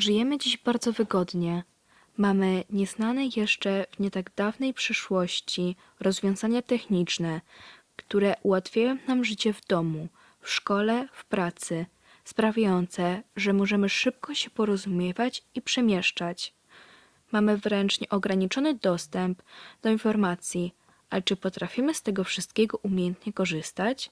Żyjemy dziś bardzo wygodnie. Mamy nieznane jeszcze w nie tak dawnej przyszłości rozwiązania techniczne, które ułatwiają nam życie w domu, w szkole, w pracy, sprawiające, że możemy szybko się porozumiewać i przemieszczać. Mamy wręcz nieograniczony dostęp do informacji, ale czy potrafimy z tego wszystkiego umiejętnie korzystać?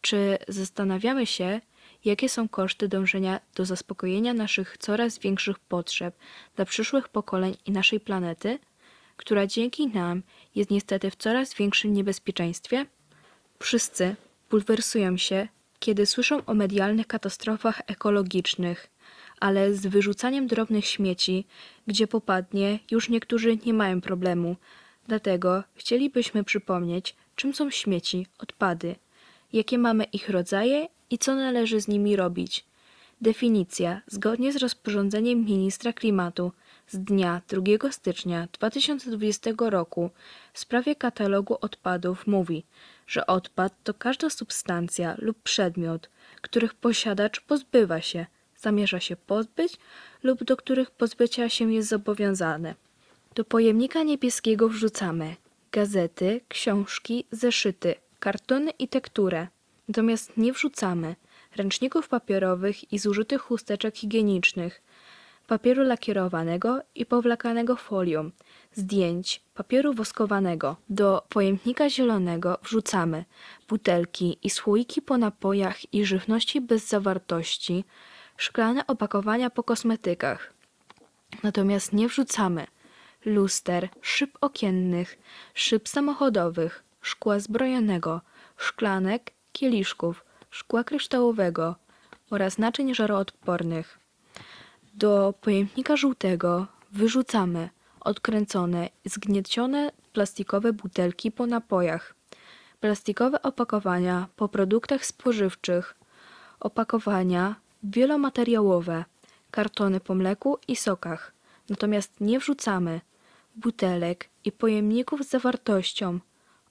Czy zastanawiamy się, jakie są koszty dążenia do zaspokojenia naszych coraz większych potrzeb dla przyszłych pokoleń i naszej planety, która dzięki nam jest niestety w coraz większym niebezpieczeństwie? Wszyscy bulwersują się, kiedy słyszą o medialnych katastrofach ekologicznych, ale z wyrzucaniem drobnych śmieci, gdzie popadnie, już niektórzy nie mają problemu. Dlatego chcielibyśmy przypomnieć, czym są śmieci, odpady, jakie mamy ich rodzaje i co należy z nimi robić. Definicja, zgodnie z rozporządzeniem ministra klimatu z dnia 2 stycznia 2020 roku w sprawie katalogu odpadów mówi, że odpad to każda substancja lub przedmiot, których posiadacz pozbywa się, zamierza się pozbyć lub do których pozbycia się jest zobowiązany. Do pojemnika niebieskiego wrzucamy gazety, książki, zeszyty, kartony i tekturę. Natomiast nie wrzucamy ręczników papierowych i zużytych chusteczek higienicznych, papieru lakierowanego i powlakanego folią, zdjęć, papieru woskowanego. Do pojemnika zielonego wrzucamy butelki i słoiki po napojach i żywności bez zawartości, szklane opakowania po kosmetykach. Natomiast nie wrzucamy luster, szyb okiennych, szyb samochodowych, szkła zbrojonego, szklanek, kieliszków, szkła kryształowego oraz naczyń żaroodpornych. Do pojemnika żółtego wyrzucamy odkręcone zgniecione plastikowe butelki po napojach, plastikowe opakowania po produktach spożywczych, opakowania wielomateriałowe, kartony po mleku i sokach. Natomiast nie wrzucamy butelek i pojemników z zawartością,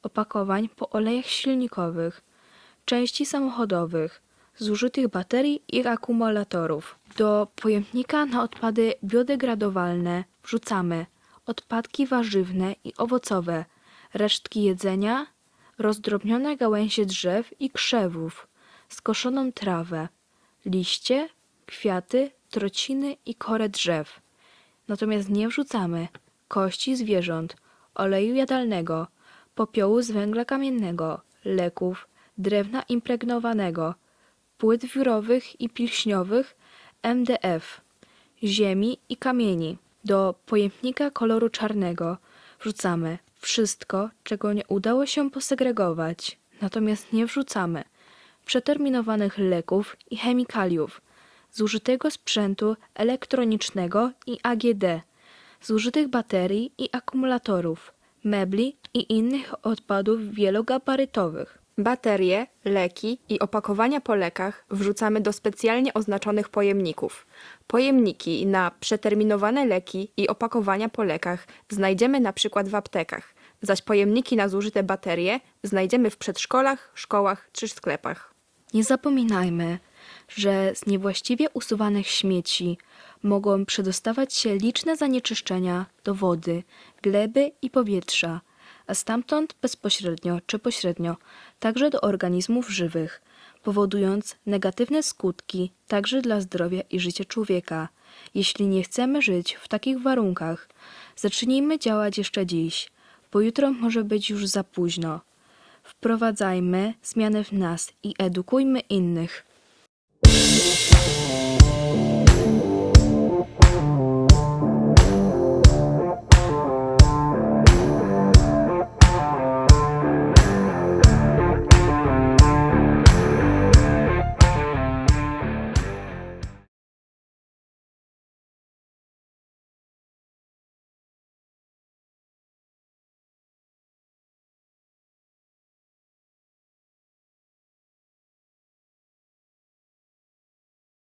opakowań po olejach silnikowych, części samochodowych, zużytych baterii i akumulatorów. Do pojemnika na odpady biodegradowalne wrzucamy odpadki warzywne i owocowe, resztki jedzenia, rozdrobnione gałęzie drzew i krzewów, skoszoną trawę, liście, kwiaty, trociny i korę drzew. Natomiast nie wrzucamy kości zwierząt, oleju jadalnego, popiołu z węgla kamiennego, leków, drewna impregnowanego, płyt wiórowych i pilśniowych, MDF, ziemi i kamieni. Do pojemnika koloru czarnego wrzucamy wszystko, czego nie udało się posegregować, natomiast nie wrzucamy przeterminowanych leków i chemikaliów, zużytego sprzętu elektronicznego i AGD, zużytych baterii i akumulatorów, mebli i innych odpadów wielogabarytowych. Baterie, leki i opakowania po lekach wrzucamy do specjalnie oznaczonych pojemników. Pojemniki na przeterminowane leki i opakowania po lekach znajdziemy na przykład w aptekach, zaś pojemniki na zużyte baterie znajdziemy w przedszkolach, szkołach czy sklepach. Nie zapominajmy, że z niewłaściwie usuwanych śmieci mogą przedostawać się liczne zanieczyszczenia do wody, gleby i powietrza, a stamtąd bezpośrednio czy pośrednio także do organizmów żywych, powodując negatywne skutki także dla zdrowia i życia człowieka. Jeśli nie chcemy żyć w takich warunkach, zacznijmy działać jeszcze dziś, bo jutro może być już za późno. Wprowadzajmy zmiany w nas i edukujmy innych.